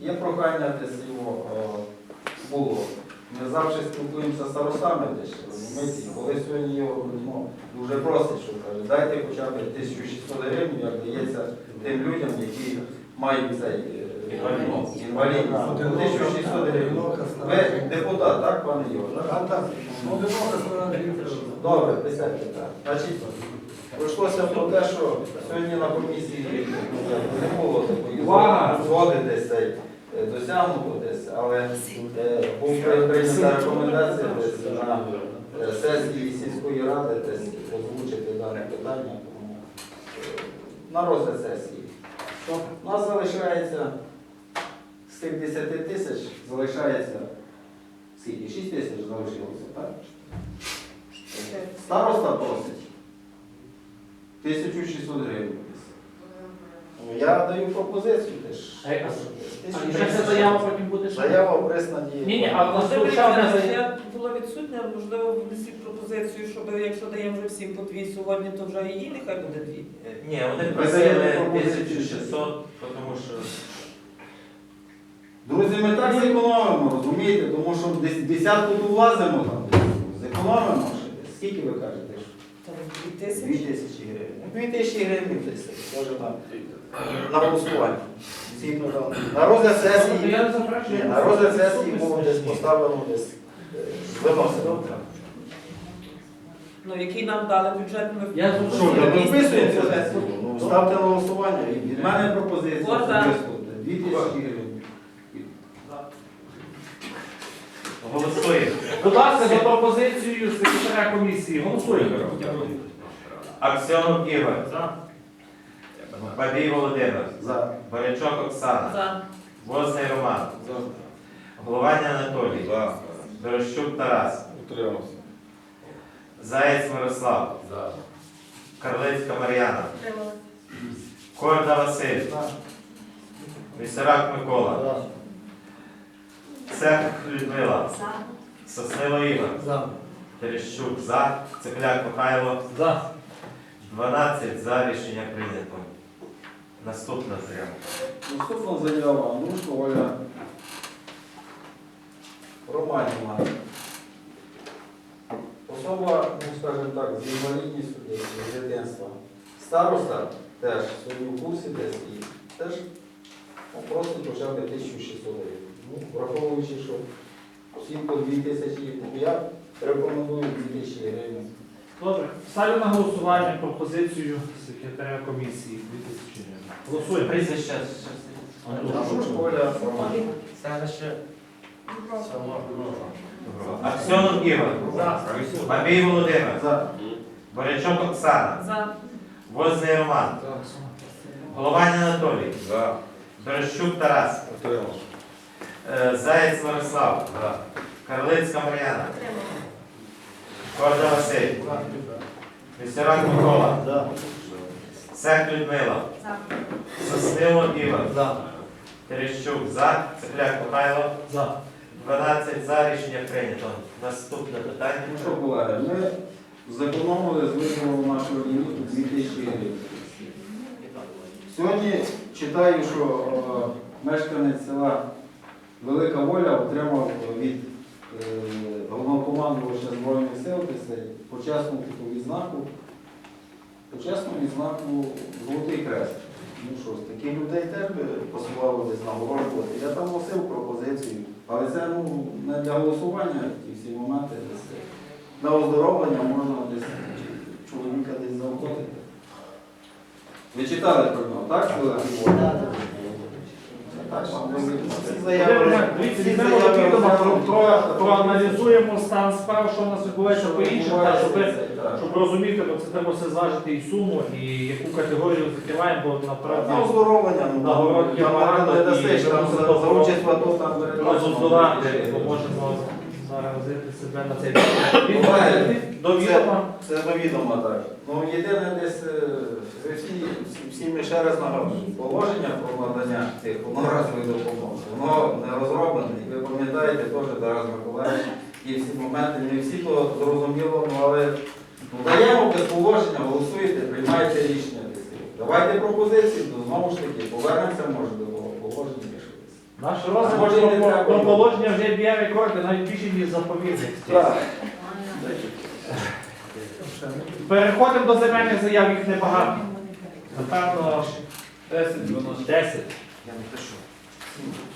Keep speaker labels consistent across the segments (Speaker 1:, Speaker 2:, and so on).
Speaker 1: є прохання десь його було. Ми завжди спілкуємося з старостами десь, коли сьогодні його ну, дуже просить, що каже, дайте хоча б 1600 гривень, як дається тим людям, які мають цей ну, інвалідність. 1600 гривень. Ви депутат, так, пане Ігор? Добре, присядьте. так. Значить, пройшлося про те, що сьогодні на комісії не було такої згоди десь е, досягнуто десь, але е, був при- прийнята рекомендація десь на е, сесії сільської ради десь озвучити дане питання на розгляд сесії. У нас залишається з тих 10 тисяч залишається скільки? 6 тисяч залишилося, так? Староста просить 1600 гривень. Я даю пропозицію теж.
Speaker 2: А яка А заява потім буде ще?
Speaker 1: Заява в преснаді.
Speaker 2: Ні, ні, а
Speaker 3: Можливо, я була відсутня, можливо, внесіть пропозицію, щоб якщо даємо вже всім по дві сьогодні, то вже її нехай буде дві.
Speaker 4: Ні, вони просили 1600, тому що
Speaker 1: Друзі, ми так зекономимо, розумієте? Тому що десь десятку тут влазимо там. Зекономимо ще десь. Скільки ви кажете?
Speaker 3: Дві тисячі.
Speaker 1: гривень. Ну, Дві тисячі гривень десь. Може на, на голосування. На розгляд
Speaker 2: Ну,
Speaker 1: сесії. На розгляд сесії було десь поставлено десь. е, Виносимо.
Speaker 3: Ну, який нам дали бюджет, ми
Speaker 2: Я
Speaker 1: Що,
Speaker 2: зрозумів.
Speaker 1: я? Ну, ставте на голосування. Від мене пропозиція. Дві тисячі гривень.
Speaker 4: Голосуємо.
Speaker 2: Будь ласка, за пропозицією секретаря комісії. Голосуємо.
Speaker 4: Аксьонов Ігор. Бабій Володимир.
Speaker 1: За.
Speaker 4: Борячок Оксана.
Speaker 3: за.
Speaker 4: Возний Роман. Головань Анатолій. Дорощук Тарас. Заєць Мирослав. Карлицька Мар'яна. Корда Василь. Місерак Микола. Цех Людмила. Соснило Ігор. Терещук за. Цепляк Михайло.
Speaker 2: За.
Speaker 4: 12 за рішення прийнято. Наступна заява.
Speaker 1: Наступна заява Андрушко Оля Романівна. Особа, ну скажімо так, з інвалідністю десь з дитинства. Староста теж в курсі десь і теж ну, просить хоча б 1600 гривень. Ну, враховуючи, що всім по 2000, ну, я рекомендую 2000 гривень.
Speaker 2: Добре. Ставлю на голосування пропозицію секретаря комісії. 2000 гривень. Голосуємо.
Speaker 4: Прізвище.
Speaker 1: Андрушко Оля Романівна.
Speaker 4: Аксьонов Ігор. Бабій Володимир. Борячок Оксана. Возний Роман. Головань Анатолій. Дорощук Тарас. Е, Заєць Мирослав. Карлицька Мар'яна. Корда Василь. Місерак Микола. Цех Людмила. Соснило Ігор. Терещук за. Цепляк Михайло.
Speaker 2: За.
Speaker 4: 12 за рішення прийнято. Наступне питання.
Speaker 1: Ну що, колеги, ми зекономили з виділу нашого ліміту 2000 гривень. Сьогодні читаю, що е, мешканець села Велика Воля отримав від е, головнокомандувача Збройних сил почесну таку відзнаку, почесну відзнаку Золотий Крест. Ну що ж, таких людей теж би посилало десь нагороджувати. Я там носив пропозицію, але це ну, не для голосування, ті всі моменти десь на оздоровлення можна десь чоловіка десь заохотити. Ви читали про нього, так? Так, всі заяви.
Speaker 2: Дивіться,
Speaker 1: всі
Speaker 2: візьмемо
Speaker 1: заяви
Speaker 2: до відома, проаналізуємо стан справ, що у нас відбувається по іншим, щоб, розуміти, бо це треба все зважити і суму, і яку категорію закриваємо, бо
Speaker 1: направді
Speaker 2: насправді
Speaker 1: оздоровлення, ну,
Speaker 2: Нагород
Speaker 1: там за, участь в АТО там розуздувати,
Speaker 2: бо можемо заразити себе на цей
Speaker 1: Буває.
Speaker 2: До відома.
Speaker 1: Це довідомо так. Ну єдине десь е, всі, всі, ми ще раз нагадую, положення про надання цих одноразових допомог, воно не розроблене. І Ви пам'ятаєте теж Тарас Миколаївич, і всі моменти, не всі то зрозуміло, ну, але ну, даємо без положення, голосуєте, приймаєте рішення. Давайте пропозиції, то знову ж таки повернемося може до
Speaker 2: Наш
Speaker 1: розвиток
Speaker 2: про, про положення вже б'є рекорди, навіть більше, ніж заповідник.
Speaker 1: Так.
Speaker 2: Переходимо до земельних заяв, їх небагато. Напевно, 10, 10.
Speaker 4: Я не пишу.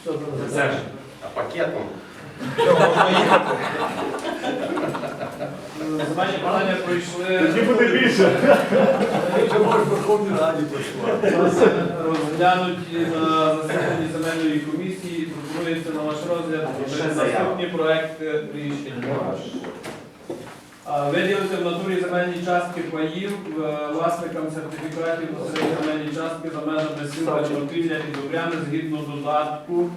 Speaker 2: Все, це?
Speaker 5: А пакетом?
Speaker 6: Земельні питання пройшли.
Speaker 2: Тоді буде більше.
Speaker 6: Розглянуті на засіданні земельної комісії. Пропонується на ваш розгляд наступні проекти рішень. А, Виділити в натурі земельні частки паїв е, власникам сертифікатів на середні земельні частки за межами сіл Тернопілля і Добряни згідно додатку.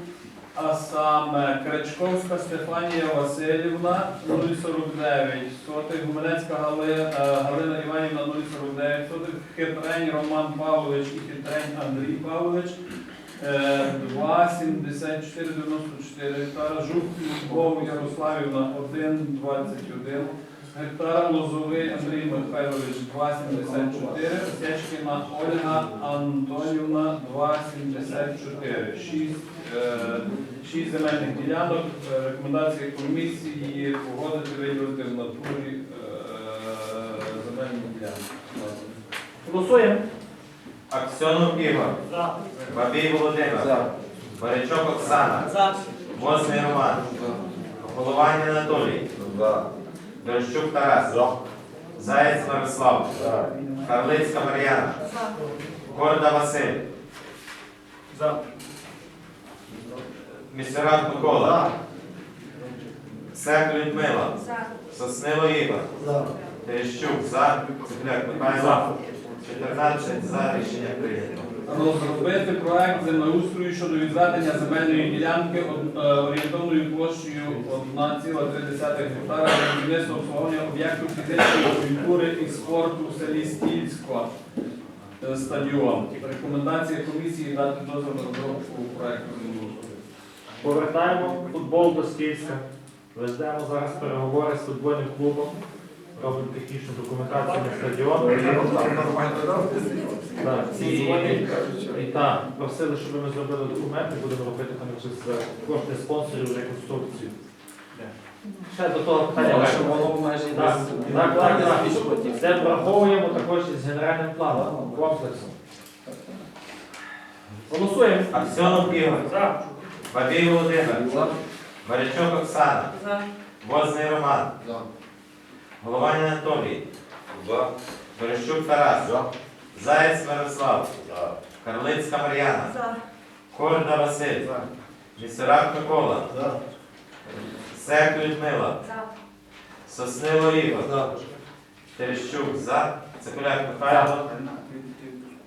Speaker 6: А саме Крачковська Стефанія Васильівна 049 сотих, Гуменецька Гали- е, Галина Іванівна 049 сотих, Хитрень Роман Павлович і Хитрень Андрій Павлович. Е, 2,7494 гектара, Жук Любов Ярославівна 1,21 гектара, Лозовий Андрій Михайлович 2,74, Сечкіна Ольга Антонівна 2,74. Шість, е, шість земельних ділянок. Е, Рекомендації комісії погодити виділити в натурі е, земельні ділянки.
Speaker 2: Голосуємо.
Speaker 4: Аксьонов Ігор. Бабій Володимир.
Speaker 1: За.
Speaker 4: Барячок Оксана.
Speaker 3: За.
Speaker 4: Возний Роман. Голованя Анатолій. Дорощук Тарас. Заєць Мирослав. Карлицька Мар'яна. Корда Василь. Місерат Микола. Сек Людмила. Соснило Ігор. Терещук за. Цепляк Михайло. 14 за рішення прийнято.
Speaker 6: Розробити проект землеустрою щодо відведення земельної ділянки е, орієнтовною площею 1,3 гектара для будівництва обслуговування об'єктів фізичної культури і спорту в селі Стільсько. Е, Стадіон. Рекомендація комісії дати дозвіл на розробку проекту землеустрою.
Speaker 2: Повертаємо футбол до Скільська. Веземо зараз переговори з футбольним клубом. Робимо технічну документацію на стадіон. Так, і, і так, просили, щоб ми зробили документи, будемо робити там якось за кошти спонсорів реконструкцію. Ще до того питання.
Speaker 1: Але щоб воно в межі
Speaker 2: Так, так, так, так. Це враховуємо також із генеральним планом, комплексом. Голосуємо.
Speaker 4: Аксьонов Ігор. Бабій Володимир.
Speaker 1: За.
Speaker 4: Оксана.
Speaker 3: За.
Speaker 4: Возний Роман. Голованя Анатолій. Дорощук Тарас. Заєць Мирослав. Карлицька Мар'яна.
Speaker 3: За.
Speaker 4: Корда Василь. Місерак Микола. Сек Людмила.
Speaker 3: За.
Speaker 4: Соснило Ігор. Терещук за. Цикуляк Михайло.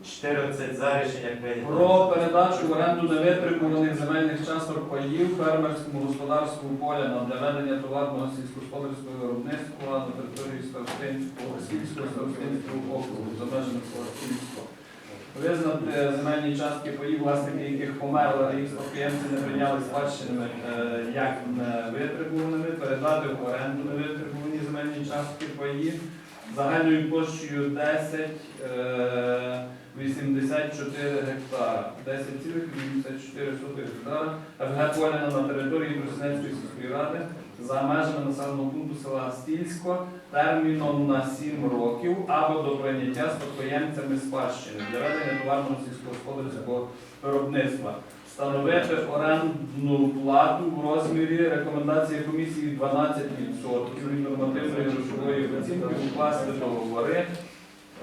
Speaker 4: 14 за.
Speaker 6: Про передачу в оренду невитребуваних земельних часток паїв фермерському господарству Поляна для ведення товарного сільськогосподарського виробництва на території Старостинського сільського Старостинського округу за межами Старостинського. Визнати земельні частки паїв, власники яких померли, а їх спадкоємці не прийняли спадщинами е, як невитребуваними, передати в оренду невитребувані земельні частки паїв загальною площею 10 е, 84 гектара, 10,84 гектара, ФГ Поляна на території Тростянецької сільської ради за межами населеного пункту села Стільсько терміном на 7 років або до прийняття спадкоємцями спадщини для ведення товарного сільськогосподарського виробництва. Встановити орендну плату в розмірі рекомендації комісії 12% від нормативної грошової оцінки укласти договори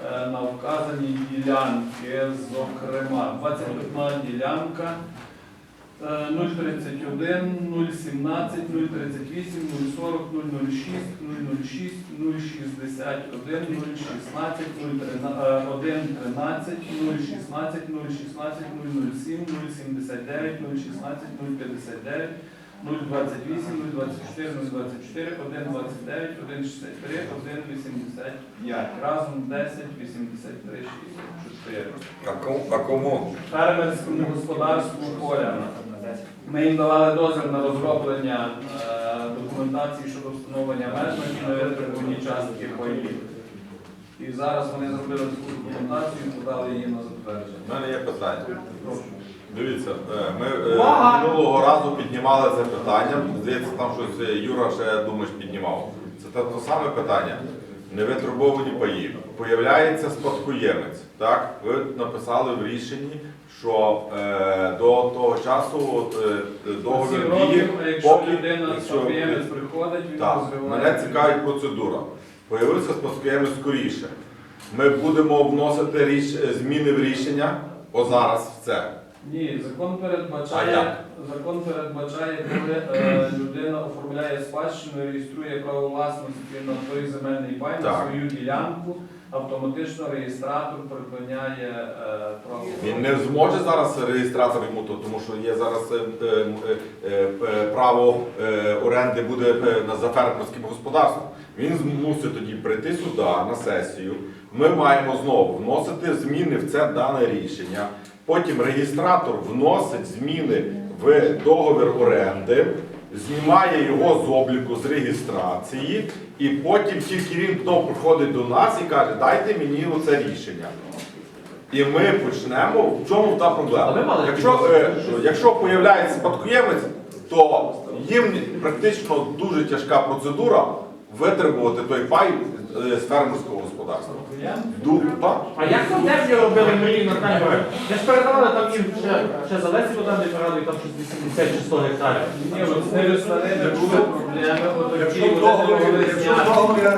Speaker 6: на вказані ділянки, зокрема, 21 ділянка е, 031, 017, 038, 040, 006, 006, 061, 016, 113, 016, 016, 007, 079, 016, 059, 028, 024, 024, 129, 163, 185. Разом 10, 83, 64
Speaker 5: А кому? А кому?
Speaker 6: фермерському господарству Поляна. Ми їм давали дозвіл на розроблення е, документації щодо встановлення меж на невитребувані частки паїв. І зараз вони зробили таку документацію і подали її на затвердження.
Speaker 5: У мене є питання.
Speaker 6: Прошу.
Speaker 7: Дивіться, е, ми е, минулого разу піднімали це питання. Здається, там щось е, Юра ще думаєш піднімав. Це те, саме питання. Невитребовані паї. Появляється спадкоємець. Так, ви написали в рішенні, що е, до того часу от, е, договір
Speaker 6: років,
Speaker 7: діє,
Speaker 6: якщо
Speaker 7: поки
Speaker 6: людина спадкоємець приходить, він
Speaker 7: так,
Speaker 6: розриває.
Speaker 7: мене цікавить процедура. Появився спадкоємець скоріше. Ми будемо вносити ріш... зміни в рішення о зараз в це.
Speaker 6: Ні, закон передбачає, закон передбачає, коли е, людина оформляє спадщину, реєструє право власності на той земельний пай, на
Speaker 7: Так.
Speaker 6: свою ділянку, автоматично реєстратор припиняє е, право.
Speaker 7: Він не зможе зараз реєстратор йому то, тому що є зараз е, е, е, е, право е, оренди буде е, на за фермерським господарством. Він мусить тоді прийти сюди на сесію. Ми маємо знову вносити зміни в це дане рішення. Потім реєстратор вносить зміни в договір оренди, знімає його з обліку з реєстрації, і потім тільки він знову приходить до нас і каже, дайте мені оце рішення. І ми почнемо. В чому та проблема? Якщо, е, якщо появляється спадкоємець, то їм практично дуже тяжка процедура витребувати той пай з фермерського господарства.
Speaker 2: А як там теж робили мені на камеру? Ми ж передавали там їм ще, ще за Лесі Богдан Літераду, і там щось 80 чи 100 гектарів.
Speaker 6: Ні, от з ними не було проблеми, от
Speaker 1: Якщо
Speaker 6: ті,